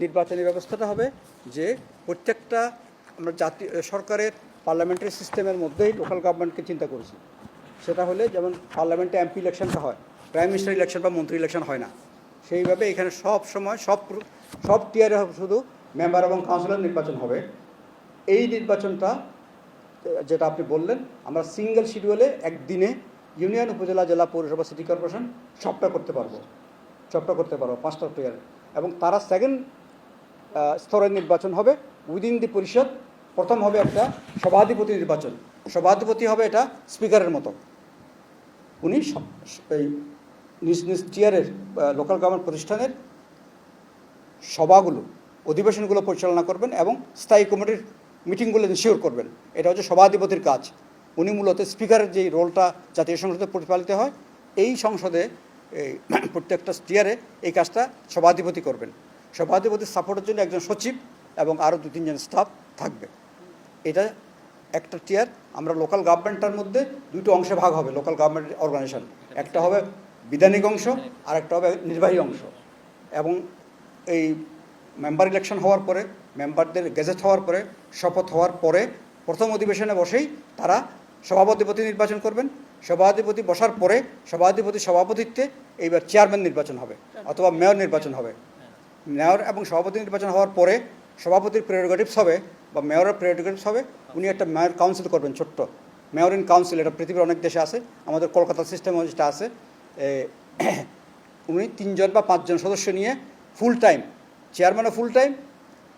নির্বাচনী ব্যবস্থাটা হবে যে প্রত্যেকটা আমরা জাতীয় সরকারের পার্লামেন্টারি সিস্টেমের মধ্যেই লোকাল গভর্নমেন্টকে চিন্তা করেছি। সেটা হলে যেমন পার্লামেন্টে এমপি ইলেকশনটা হয় প্রাইম মিনিস্টার ইলেকশন বা মন্ত্রী ইলেকশন হয় না। সেইভাবে এখানে সব সময়, সব সব টিয়ারে শুধু মেম্বার এবং কাউন্সিলর নির্বাচন হবে। এই নির্বাচনটা, যেটা আপনি বললেন, আমরা সিঙ্গেল শিডিউলে একদিনে ইউনিয়ন উপজেলা, জেলা, পৌরসভা সিটি কর্পোরেশন সবটা করতে পারব। সবটা করতে পারব, পাঁচটা প্লেয়ার এবং তারা সেকেন্ড স্তরের নির্বাচন হবে। উইদিন দি পরিষদ প্রথম হবে একটা সভাধিপতি নির্বাচন। সভাধিপতি হবে এটা স্পিকারের মতো। উনি এই নিজ নিজ টিয়ারের লোকাল গভর্নমেন্ট প্রতিষ্ঠানের সভাগুলো, অধিবেশনগুলো পরিচালনা করবেন এবং স্থায়ী কমিটির মিটিংগুলো ইনশিওর করবেন। এটা হচ্ছে সভাধিপতির কাজ। উনি মূলত স্পিকারের যেই রোলটা জাতীয় সংসদে প্রতিপালিত হয়, এই সংসদে প্রত্যেকটা স্টিয়ারে এই কাজটা সভাধিপতি করবেন। সভাধিপতির সাপোর্টের জন্য একজন সচিব এবং আরও দু, তিনজন স্টাফ থাকবে। এটা একটা টিয়ার আমরা লোকাল গভর্নমেন্টটার মধ্যে দুটো অংশে ভাগ হবে লোকাল গভর্নমেন্ট অর্গানাইজেশন একটা হবে বিধানিক অংশ আর একটা হবে নির্বাহী অংশ। এবং এই মেম্বার ইলেকশন হওয়ার পরে মেম্বারদের গেজেট হওয়ার পরে, শপথ হওয়ার পরে প্রথম অধিবেশনে বসেই তারা সভাপতিপতি নির্বাচন করবেন। সভাধিপতি বসার পরে সভাধিপতি সভাপতিত্বে এইবার চেয়ারম্যান নির্বাচন হবে, অথবা মেয়র নির্বাচন হবে। মেয়র এবং সভাপতি নির্বাচন হওয়ার পরে সভাপতির প্রেরোগেটিভস হবে বা মেয়রের প্রেরোগেটিভস হবে, উনি একটা মেয়র কাউন্সিল করবেন ছোট্ট। মেয়র ইন কাউন্সিল, এটা পৃথিবীর অনেক দেশে আছে, আমাদের কলকাতা সিস্টেম যেটা আছে উনি তিনজন বা পাঁচজন সদস্য নিয়ে ফুল টাইম চেয়ারম্যানও ফুল টাইম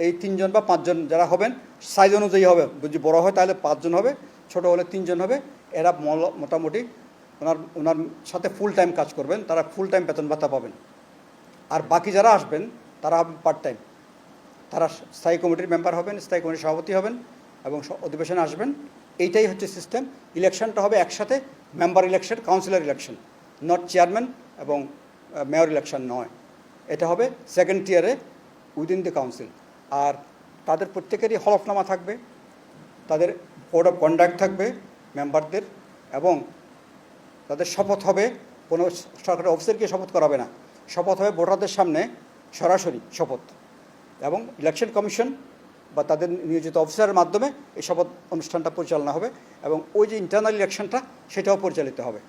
এই তিনজন বা পাঁচজন যারা হবেন সাইজ অনুযায়ী হবে। যদি বড় হয় তাহলে পাঁচজন হবে, ছোট হলে তিনজন হবে। এরা মোটামুটি ওনার ওনার সাথে ফুল টাইম কাজ করবেন, তারা ফুল টাইম বেতন ভাতা পাবেন। আর বাকি যারা আসবেন তারা হবে পার্ট টাইম তারা স্থায়ী কমিটির মেম্বার হবেন, স্থায়ী কমিটির সভাপতি হবেন এবং অধিবেশনে আসবেন। এইটাই হচ্ছে সিস্টেম ইলেকশনটা হবে একসাথে member election councillor election not chairman এবং মেয়র ইলেকশন নয়। এটা হবে সেকেন্ড টিয়ারে উইদিন দ্য কাউন্সিল আর তাদের প্রত্যেকেরই হলফনামা থাকবে, তাদের কোড অফ কন্ডাক্ট থাকবে মেম্বারদের এবং তাদের শপথ হবে। কোনো সরকারি অফিসারকে শপথ করাবে না। শপথ হবে ভোটারদের সামনে সরাসরি শপথ এবং ইলেকশন কমিশন বা তাদের নিয়োজিত অফিসারের মাধ্যমে এই শপথ অনুষ্ঠানটা পরিচালনা হবে এবং ওই যে ইন্টারনাল ইলেকশনটা সেটাও পরিচালিত হবে।